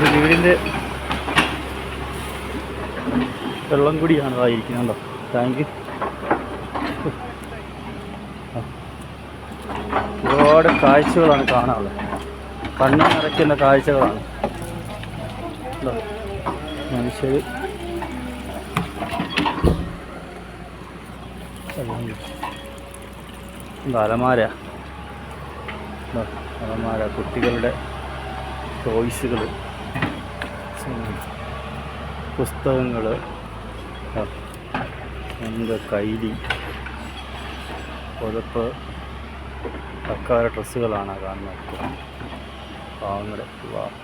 ഇത് വീടിന്റെ വെള്ളം കൂടിയാണ് താങ്ക് ടാങ്ക് ഒരുപാട് കാഴ്ചകളാണ് കാണാനുള്ളത്. കണ്ണ് നിറയ്ക്കുന്ന കാഴ്ചകളാണ്? മനുഷ്യർ അലമാര? അലമാര. കുട്ടികളുടെ ടോയ്സുകൾ പുസ്തകങ്ങൾ എന്റെ കൈലി പുതപ്പ് തക്കാല ഡ്രസ്സുകളാണ് കാണുന്നത്. പാവങ്ങളുടെ വിവാഹം.